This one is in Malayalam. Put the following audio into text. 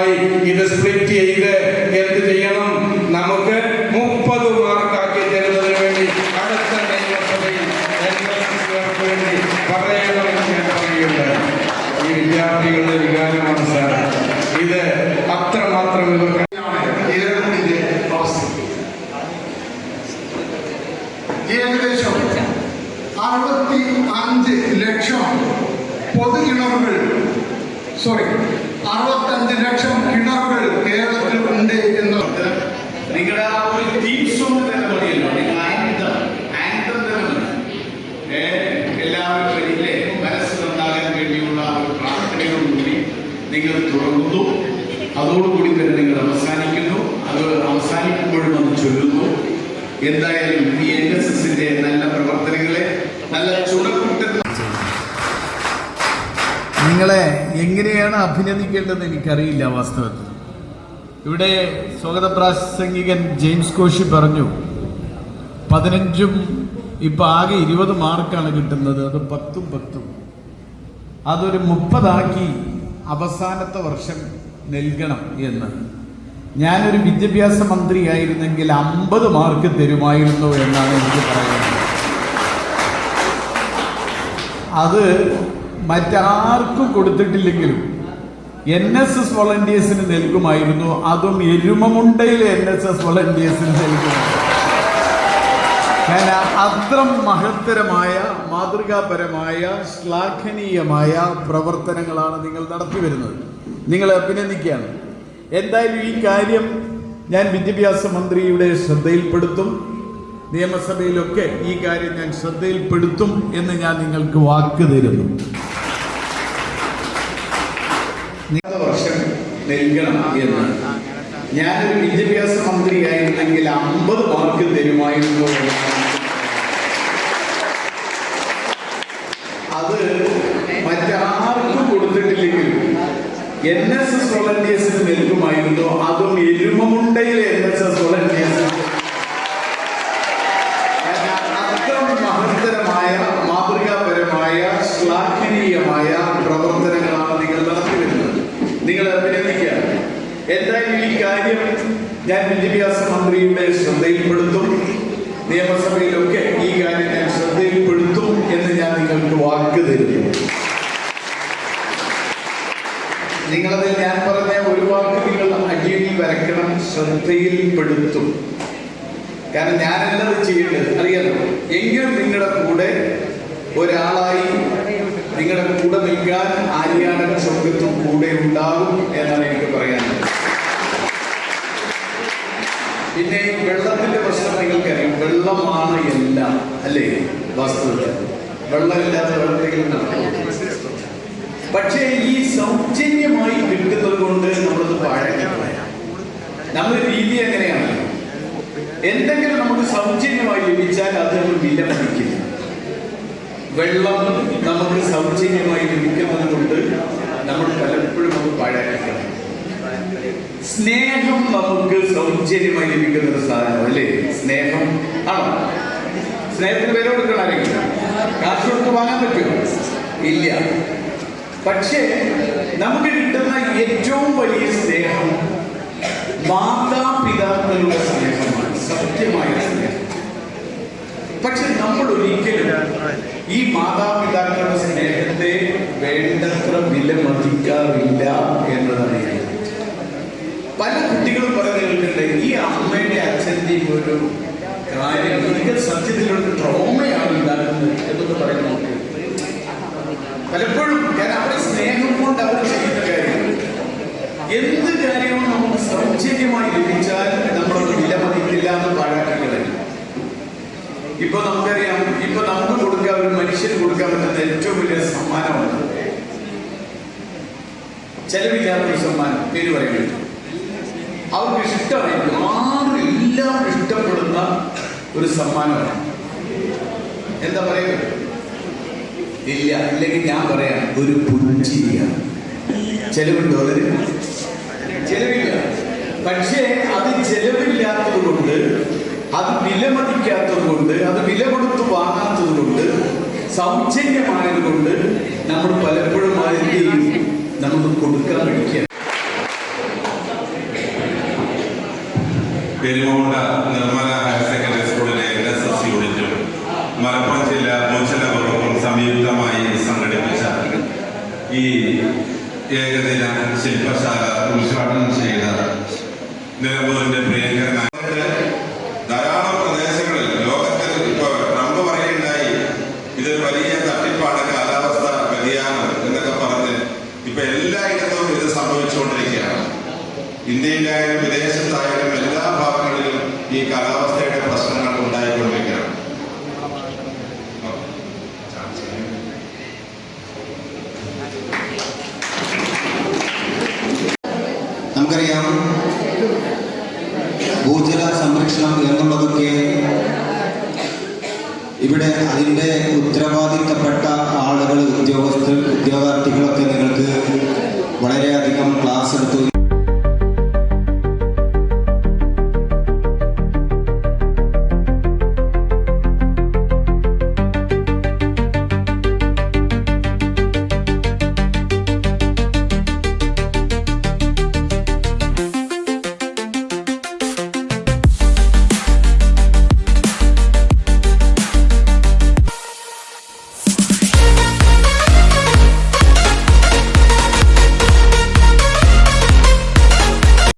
ഭാഗമായി ഇത് സ്പ്ലിറ്റ് ചെയ്ത് എന്ത് ചെയ്യണം? നമുക്ക് മുപ്പത് മാർക്കാക്കി തരുന്നതിന് വേണ്ടി അടുത്ത നിയമസഭയിൽ വേണ്ടി പറയണമെന്ന് ഞാൻ പറയുകയുണ്ടായി ഈ വിദ്യാർത്ഥികളുടെ വികാരമാണ് സാർ. ഇത് അത്രമാത്രം ഇവർക്ക് ഏകദേശം അറുപത്തി അഞ്ച് ലക്ഷം പൊതു ഇളവുകൾ സോറി അറുപത്തഞ്ച് ലക്ഷം കിണറുകൾ കേരളത്തിൽ ഉണ്ട് ഒരു നിങ്ങൾ എല്ലാവരും മനസ്സ് നന്നാകാൻ വേണ്ടിയുള്ള ഒരു നിങ്ങൾ അതോടുകൂടി തന്നെ നിങ്ങൾ അവസാനിക്കുന്നു. അത് അവസാനിക്കുമ്പോഴും അത് ചൊല്ലുന്നു. എന്തായാലും ഈ എൻ എസ് എസിന്റെ നല്ല പ്രവർത്തനങ്ങളെ നല്ല ചുണക്കുട്ടൻ നിങ്ങളെ എങ്ങനെയാണ് അഭിനന്ദിക്കേണ്ടതെന്ന് എനിക്കറിയില്ല വാസ്തവത്തിൽ. ഇവിടെ സ്വാഗത പ്രാസംഗികൻ ജെയിംസ് കോശി പറഞ്ഞു പതിനഞ്ചും ഇപ്പൊ ആകെ ഇരുപത് മാർക്കാണ് കിട്ടുന്നത് അത് പത്തും പത്തും. അതൊരു മുപ്പതാക്കി അവസാനത്തെ വർഷം നൽകണം എന്ന്. ഞാനൊരു വിദ്യാഭ്യാസ മന്ത്രിയായിരുന്നെങ്കിൽ അമ്പത് മാർക്ക് തരുമായിരുന്നു എന്നാണ് എനിക്ക് പറയുന്നത്. അത് മറ്റാർക്കും കൊടുത്തിട്ടില്ലെങ്കിലും എൻ എസ് എസ് വോളണ്ടിയേഴ്സിന് നൽകുമായിരുന്നു. അതും എരുമമുണ്ടയിലെ എൻ എസ് എസ് വോളണ്ടിയേഴ്സിന് നൽകും കാരണം അത്ര മഹത്തരമായ മാതൃകാപരമായ ശ്ലാഘനീയമായ പ്രവർത്തനങ്ങളാണ് നിങ്ങൾ നടത്തി വരുന്നത് നിങ്ങളെ അഭിനന്ദിക്കുകയാണ്. എന്തായാലും ഈ കാര്യം ഞാൻ വിദ്യാഭ്യാസ മന്ത്രിയുടെ ശ്രദ്ധയിൽപ്പെടുത്തും. നിയമസഭയിലൊക്കെ ഈ കാര്യം ഞാൻ ശ്രദ്ധയിൽപ്പെടുത്തും എന്ന് ഞാൻ നിങ്ങൾക്ക് വാക്ക് തരുന്നു അടുത്ത വർഷം നൽകണം എന്ന് ഞാനൊരു വിദ്യാഭ്യാസ മന്ത്രിയായിരുന്നെങ്കിൽ അമ്പത് മാർക്ക് തരുമായിരുന്നു അത് മറ്റാർക്കും കൊടുത്തിട്ടില്ലെങ്കിലും എൻ എസ് എസ് വോളണ്ടിയേഴ്സിന് നൽകുമായിരുന്നു. അതും എരുമമുണ്ടയിലെ എൻ എസ് എസ് വോളണ്ടിയേഴ്സിന് അത്ര മഹത്തരമായ മാതൃകാപരമായ ശ്ലാഘനീയമായ പ്രവർത്തനങ്ങളാണ് നിങ്ങൾ നടത്തി വരുന്നത് നിങ്ങൾ അഭിനന്ദിക്കുക എന്തായാലും ഈ കാര്യം ഞാൻ വിദ്യാഭ്യാസ മന്ത്രിയുടെ ശ്രദ്ധയിൽപ്പെടുത്തും. നിയമസഭയിലൊക്കെ ഈ കാര്യം ഞാൻ ശ്രദ്ധയിൽപ്പെടുത്തും എന്ന് ഞാൻ നിങ്ങൾക്ക് വാക്ക് തരുന്നു. നിങ്ങളതിൽ ഞാൻ പറഞ്ഞ ഒരു വാക്ക് നിങ്ങൾ അടിയിൽ വരക്കണം ശ്രദ്ധയിൽപ്പെടുത്തും. കാരണം ഞാൻ എന്നത് ചെയ്യേണ്ടത്. അറിയാലോ? എങ്കിലും നിങ്ങളുടെ കൂടെ ഒരാളായി നിങ്ങളുടെ കൂടെ നിൽക്കാൻ ആര്യാടൻ സ്വർഗത്തും കൂടെ ഉണ്ടാകും എന്നാണ് എനിക്ക് പറയാനുള്ളത്. പിന്നെ വെള്ളത്തിന്റെ പ്രശ്നം നിങ്ങൾക്കറിയാം. വെള്ളമാണ് എല്ലാം അല്ലേ? വാസ്തവത്തിൽ. വെള്ളമില്ലാതെ വെള്ളത്തിലേക്ക് പക്ഷേ ഈ സൗജന്യമായി കിട്ടുന്നത് കൊണ്ട് നമ്മളത് പഴകില്ല നമ്മുടെ രീതി എങ്ങനെയാണ്? എന്തെങ്കിലും നമുക്ക് സൗജന്യമായി ലഭിച്ചാൽ അത് നമ്മൾ വിലമതിക്കില്ല വെള്ളം നമുക്ക് സൗജന്യമായി ലഭിക്കുന്നത് കൊണ്ട് നമ്മൾ പലപ്പോഴും നമുക്ക് പഴകിക്കണം സ്നേഹം നമുക്ക് സൗജന്യമായി ലഭിക്കുന്ന ഒരു സാധനം അല്ലേ? സ്നേഹം ആണോ? സ്നേഹത്തിന് വില കൊടുക്കണം അല്ലെങ്കിൽ കാശ് കൊടുത്ത് വാങ്ങാൻ പറ്റുമോ? ഇല്ല. പക്ഷേ നമുക്ക് കിട്ടുന്ന ഏറ്റവും വലിയ സ്നേഹം മാതാപിതാക്കളുടെ സ്നേഹമാണ് സത്യമായ സ്നേഹം. പക്ഷെ നമ്മൾ ഒരിക്കലും ഈ മാതാപിതാക്കളുടെ സ്നേഹത്തെ വേണ്ടത്ര വിലമതിക്കാറില്ല എന്നതാണ് ഞാൻ പല കുട്ടികളും പറഞ്ഞു കേട്ടിട്ടുണ്ട് ഈ അമ്മയുടെ അച്ഛന്റെയും ഒരു കാര്യം എനിക്ക് സത്യത്തിലൊരു ട്രോമയാണ് ഉണ്ടാകുന്നത് എന്നൊക്കെ പറയുന്നു പലപ്പോഴും ഞാൻ അവരെ സ്നേഹം കൊണ്ട് അവർ ചെയ്യുന്ന കാര്യം. എന്ത് കാര്യവും നമുക്ക് സൗജന്യമായി ലഭിച്ചാൽ നമ്മളത് വിലമതിക്കില്ല എന്ന് പാഴാക്കുന്നത് ഇപ്പൊ നമുക്കറിയാം ഇപ്പൊ നമുക്ക് കൊടുക്കാൻ ഒരു മനുഷ്യന് കൊടുക്കാൻ പറ്റുന്ന ഏറ്റവും വലിയ സമ്മാനമാണ്. ചെലവില്ലാത്ത ഒരു സമ്മാനം പേര് പറയുന്നത്. അവർക്ക് ഇഷ്ടമായിരിക്കും ആരും എല്ലാം ഇഷ്ടപ്പെടുന്ന ഒരു സമ്മാനമാണ്. എന്താ പറയുക? ഇല്ല ഇല്ലെങ്കിൽ ഞാൻ പറയാം ഒരു പുഞ്ചിരിയാണ്. ചെലവുണ്ടോ അതിന്? ചെലവില്ല. പക്ഷേ അത് ചെലവില്ലാത്തത് കൊണ്ട് അത് വിലമതിക്കാത്തത് കൊണ്ട് അത് വില കൊടുത്ത് വാങ്ങാത്തത് കൊണ്ട് സൗജന്യമായത് കൊണ്ട് നമ്മൾ പലപ്പോഴും ആയിരിക്കും നമുക്ക് കൊടുക്കാൻ പഠിക്കുക പെരുമകുണ്ട നിർമ്മല ഹയർ സെക്കൻഡറി സ്കൂളിലെ എൻ എസ് എസ് യൂണിറ്റും മലപ്പുറം ജില്ലാ മോചന വകുപ്പും സംയുക്തമായി സംഘടിപ്പിച്ച ഈ ഏകദിന ശില്പശാല ഉദ്ഘാടനം ചെയ്ത നിലമ്പൂരിന്റെ പ്രിയങ്കരനായ ധാരാളം പ്രദേശങ്ങളിൽ ലോകത്തിൽ ഇപ്പോൾ ട്രംപ് പറയുണ്ടായി ഇത് വലിയ തട്ടിപ്പാണ് കാലാവസ്ഥ വ്യതിയാനം എന്നൊക്കെ പറഞ്ഞ് ഇപ്പൊ എല്ലായിടത്തും ഇത് സംഭവിച്ചുകൊണ്ടിരിക്കുകയാണ്. ഇന്ത്യയിലായാലും വിദേശത്തായാലും എല്ലാ ഭാഗങ്ങളിലും ഈ കാലാവസ്ഥയുടെ പ്രശ്നങ്ങൾ ഉണ്ടായിക്കൊണ്ടിരിക്കണം. നമുക്കറിയാം ഭൂജല സംരക്ഷണം എന്നുള്ളതൊക്കെ ഇവിടെ അതിന്റെ ഉത്തരവാദിത്തപ്പെട്ട ആളുകൾ ഉദ്യോഗസ്ഥർ ഉദ്യോഗാർത്ഥികളൊക്കെ നിങ്ങൾക്ക് വളരെയധികം ക്ലാസ് എടുത്തു.